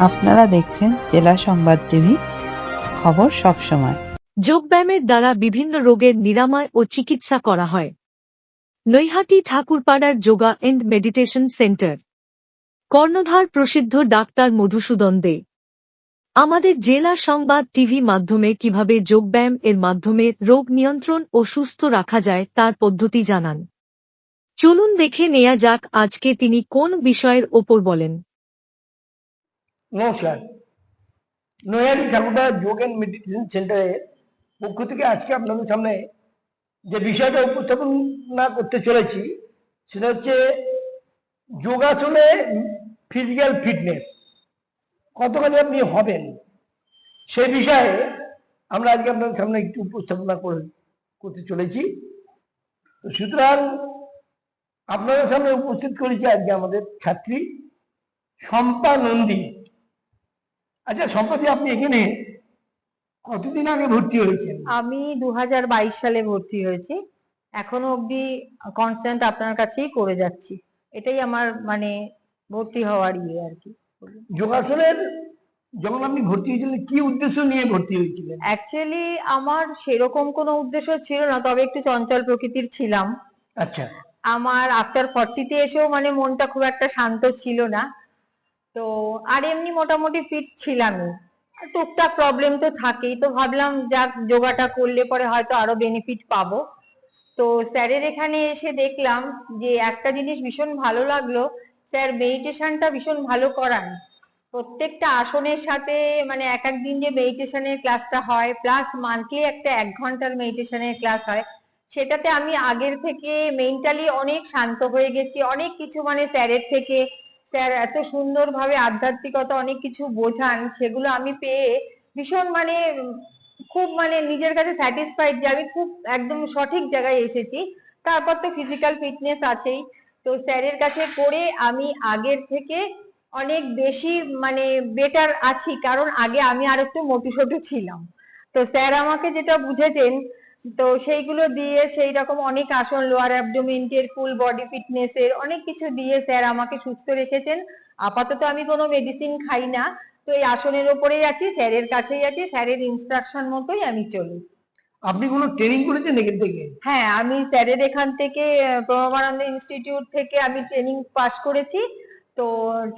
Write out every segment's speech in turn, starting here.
আপনারা দেখছেন জেলা সংবাদ টিভি, খবর সব সময়। যোগব্যায়ামের দ্বারা বিভিন্ন রোগের নিরাময় ও চিকিৎসা করা হয়। নৈহাটি ঠাকুরপাড়ার যোগা এন্ড মেডিটেশন সেন্টার। কর্ণধার প্রসিদ্ধ ডাক্তার মধুসূদন দে। আমাদের জেলা সংবাদ টিভি মাধ্যমে কীভাবে যোগব্যায়াম এর মাধ্যমে রোগ নিয়ন্ত্রণ ও সুস্থ রাখা যায় তার পদ্ধতি জানান। চলুন দেখে নেয়া যাক আজকে তিনি কোন বিষয়ের ওপর বলেন। নমস্কার নৈহাটি ঠাকুরদা যোগ অ্যান্ড মেডিটেশন সেন্টারের পক্ষ থেকে আজকে আপনাদের সামনে যে বিষয়টা উপস্থাপন করতে চলেছি সেটা হচ্ছে যোগাসনে ফিজিক্যাল ফিটনেস কতখানি আপনি হবেন সেই বিষয়ে আমরা আজকে আপনাদের সামনে একটু উপস্থাপনা করে করতে চলেছি তো সুতরাং আপনাদের সামনে উপস্থিত করেছি আজকে আমাদের ছাত্রী শম্পা নন্দী আচ্ছা সম্প্রতি আপনি এখানে কতদিন আগে ভর্তি হয়েছেন? আমি দু সালে ভর্তি হয়েছি। এখনও অবধি কনস্ট্যান্ট আপনার কাছেই করে যাচ্ছি। এটাই আমার মানে ভর্তি হওয়ার ইয়ে আর কি। যোগাসনের যখন আপনি ভর্তি হয়েছিলেন কি উদ্দেশ্য নিয়ে ভর্তি হয়েছিলেন? অ্যাকচুয়ালি আমার সেরকম কোনো উদ্দেশ্য ছিল না তবে একটু চঞ্চল প্রকৃতির ছিলাম। আচ্ছা। আমার আফটার ফর্টিতে এসেও মানে মনটা খুব একটা শান্ত ছিল না। তো আর এমনি মোটামুটি ফিট ছিলামই। টুকটাক প্রবলেম তো থাকেই। তো ভাবলাম যাক, যোগাটা করলে পরে হয়তো আরও বেনিফিট পাবো। তো স্যারের এখানে এসে দেখলাম যে একটা জিনিস ভীষণ ভালো লাগল। স্যার মেডিটেশনটা ভীষণ ভালো করান। প্রত্যেকটা আসনের সাথে মানে এক এক দিন যে মেডিটেশনের ক্লাসটা হয় প্লাস মান্থলি একটা এক ঘণ্টার মেডিটেশনের ক্লাস হয়, সেটাতে আমি আগের থেকে মেন্টালি অনেক শান্ত হয়ে গেছি। অনেক কিছু মানে স্যারের থেকে স্যার, এত সুন্দরভাবে আধ্যাত্মিকতা অনেক কিছু বোঝান, সেগুলো আমি পেয়ে ভীষণ মানে খুব মানে নিজের কাছে স্যাটিসফাইড যে আমি খুব একদম সঠিক জায়গায় এসেছি। তারপর তো ফিজিক্যাল ফিটনেস আছেই। তো স্যারের কাছে করে আমি আগের থেকে অনেক বেশি মানে বেটার আছি, কারণ আগে আমি আর একটু মোটু মোটুসোটু ছিলাম। তো স্যার আমাকে যেটা বুঝেছেন তো সেইগুলো দিয়ে সেই রকম অনেক আসন লোয়ার অ্যাবডোমেন্টের ফুল বডি ফিটনেস এর অনেক কিছু দিয়ে স্যার আমাকে সুস্থ রেখেছেন। আপাতত আমি কোনো মেডিসিন খাই না। তো এই আসনের ওপরেই আছি স্যারের কাছেই আছি স্যারের ইনস্ট্রাকশন মতোই আমি চলি। আপনি কোনো ট্রেনিং করেছেন এখান থেকে? হ্যাঁ আমি স্যারের এখান থেকে আহ, প্রণবানন্দ ইনস্টিটিউট থেকে আমি ট্রেনিং পাস করেছি। তো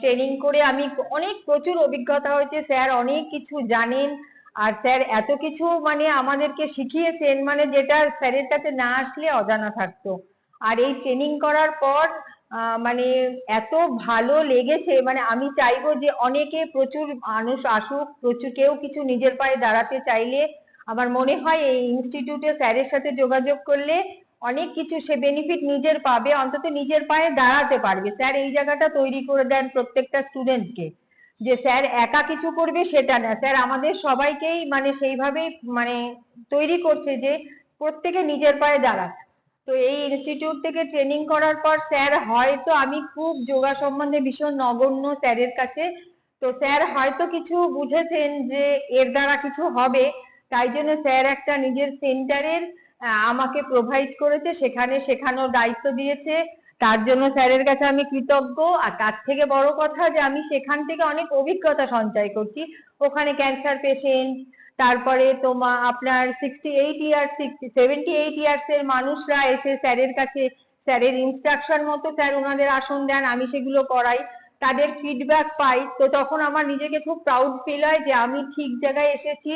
ট্রেনিং করে আমি অনেক প্রচুর অভিজ্ঞতা হয়েছে স্যার অনেক কিছু জানেন। আর স্যার, এত কিছু মানে আমাদেরকে শিখিয়েছেন মানে যেটা স্যারের কাছে না আসলে অজানা থাকতো। আর এই ট্রেনিং করার পর মানে এত ভালো লেগেছে মানে আমি চাইব যে অনেকে প্রচুর মানুষ আসুক, প্রচুর কেউ কিছু নিজের পায়ে দাঁড়াতে চাইলে, আমার মনে হয় এই ইনস্টিটিউটে স্যারের সাথে যোগাযোগ করলে অনেক কিছু সে বেনিফিট নিজের পাবে, অন্তত নিজের পায়ে দাঁড়াতে পারবে। স্যার, এই জায়গাটা তৈরি করে দেন প্রত্যেকটা স্টুডেন্টকে যে স্যার একা কিছু করবে সেটা না। স্যার, আমাদের সবাইকেই মানে সেইভাবেই মানে তৈরি করছে যে প্রত্যেকে নিজের পায়ে দাঁড়াক। তো এই ইনস্টিটিউট থেকে ট্রেনিং করার পর স্যার হয়তো আমি খুব যোগা সম্বন্ধে ভীষণ নগণ্য স্যারের কাছে। তো স্যার হয়তো কিছু বুঝেছেন যে এর দ্বারা কিছু হবে। তাই জন্য স্যার একটা নিজের সেন্টারের আমাকে প্রোভাইড করেছে। সেখানে শেখানোর দায়িত্ব দিয়েছে। তার জন্য স্যারের কাছে আমি কৃতজ্ঞ। আর তার থেকে বড় কথা যে আমি সেখান থেকে অনেক অভিজ্ঞতা সঞ্চয় করছি। ওখানে ক্যান্সার পেশেন্ট তারপরে তোমার আপনার sixty eight years seventy eight years এর মানুষরা এসে স্যারের কাছে, স্যারের ইনস্ট্রাকশন মতো স্যার ওনাদের আসন দেন, আমি সেগুলো করাই। তাদের ফিডব্যাক পাই। তো তখন আমার নিজেকে খুব প্রাউড ফিল হয় যে আমি ঠিক জায়গায় এসেছি,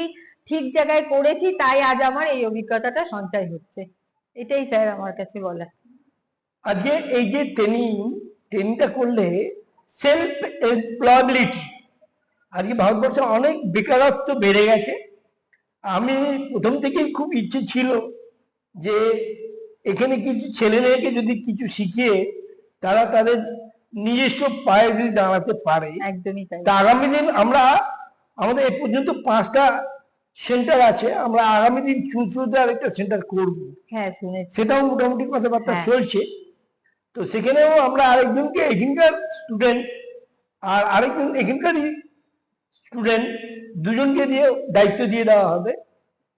ঠিক জায়গায় করেছি, তাই আজ আমার এই অভিজ্ঞতাটা সঞ্চয় হচ্ছে। এটাই স্যার আমার কাছে বলা আজকে এই যে ট্রেনিং ট্রেনিংটা করলে সেলফ এমপ্লয়াবিলিটি আজকে ভারতবর্ষে অনেক বেকারত্ব বেড়ে গেছে। আমি প্রথম থেকেই খুব ইচ্ছে ছিল যে এখানে কিছু ছেলে মেয়েকে যদি কিছু শিখিয়ে তারা তাদের নিজস্ব পায়ে যদি দাঁড়াতে পারে একদমই তা আগামী দিন আমরা আমাদের এ পর্যন্ত পাঁচটা সেন্টার আছে আমরা আগামী দিন চুঁচুড়তে আরেকটা সেন্টার করব। হ্যাঁ শুনেছি। সেটাও মোটামুটি কথাবার্তা হ্যাঁ। চলছে। তো সেখানেও আমরা আরেকজনকে এখানকার স্টুডেন্ট আর আরেকজন এখানকারই স্টুডেন্ট দুজনকে দিয়ে দায়িত্ব দিয়ে দেওয়া হবে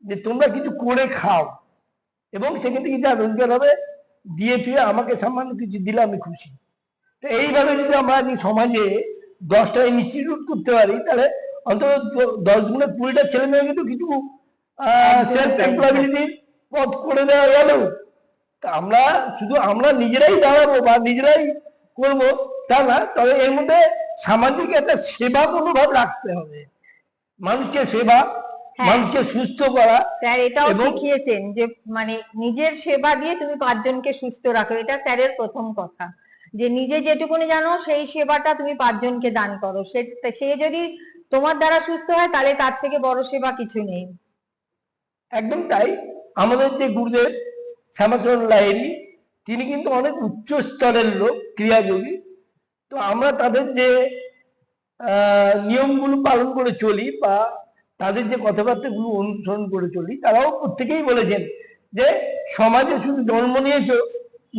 যে তোমরা কিছু করে খাও এবং সেখান থেকে যা রোজগার হবে দিয়ে তুই আমাকে সামান্য কিছু দিলে আমি খুশি। তো এইভাবে যদি আমরা সমাজে দশটা ইনস্টিটিউট করতে পারি তাহলে অন্তত দশ গুণে কুড়িটা ছেলে মেয়ে কিন্তু কিছু সেলফ এমপ্লয়াবিলিটির পথ করে দেওয়া গেল। আমরা শুধু আমরা নিজেরাই দাঁড়াবো বা নিজেরাই করব তা না তবে এর মধ্যে সামাজিক একটা সেবা মনোভাব রাখতে হবে। মানুষকে সেবা হ্যাঁ। মানুষকে সুস্থ করা স্যার এটাও শিখিয়েছেন যে মানে নিজের সেবা দিয়ে তুমি পাঁচজনকে সুস্থ রাখো এটা স্যারের প্রথম কথা। যে নিজে যেটুকুনি জানো সেই সেবাটা তুমি পাঁচজনকে দান করো। সে সে যদি তোমার দ্বারা সুস্থ হয় তাহলে তার থেকে বড় সেবা কিছু নেই। একদম তাই। আমাদের যে গুরুদেব শ্যামাচরণ লাহিড়ী, তিনি কিন্তু অনেক উচ্চ স্তরের লোক, ক্রিয়াযোগী। তো আমরা তাদের যে নিয়মগুলো পালন করে চলি বা তাদের যে কথাবার্তাগুলো অনুসরণ করে চলি, তারাও প্রত্যেকেই বলেছেন যে, সমাজে শুধু জন্ম নিয়েছ,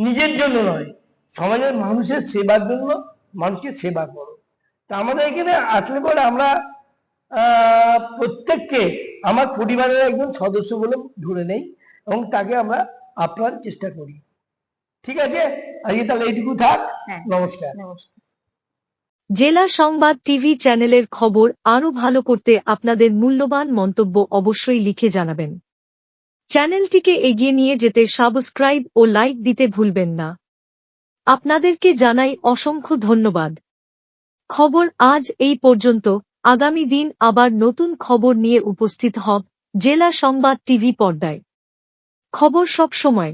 নিজের জন্য নয়, সমাজের মানুষের সেবার জন্য মানুষকে সেবা করো। তা আমাদের এখানে আসলে পরে আমরা প্রত্যেককে, আমার পরিবারের একজন সদস্য বলে ধরে নেই, এবং তাকে আমরা আপ্রাণ চেষ্টা করি। ঠিক আছে? আজকে তাহলে এইটুকু থাক। হ্যাঁ। নমস্কার। নমস্কার। জেলা সংবাদ টিভি চ্যানেলের খবর আরও ভালো করতে আপনাদের মূল্যবান মন্তব্য অবশ্যই লিখে জানাবেন। চ্যানেলটিকে এগিয়ে নিয়ে যেতে সাবস্ক্রাইব ও লাইক দিতে ভুলবেন না। আপনাদেরকে জানাই অসংখ্য ধন্যবাদ। খবর আজ এই পর্যন্ত। আগামী দিন আবার নতুন খবর নিয়ে উপস্থিত হব জেলা সংবাদ টিভি পর্দায়। খবর সব সময়।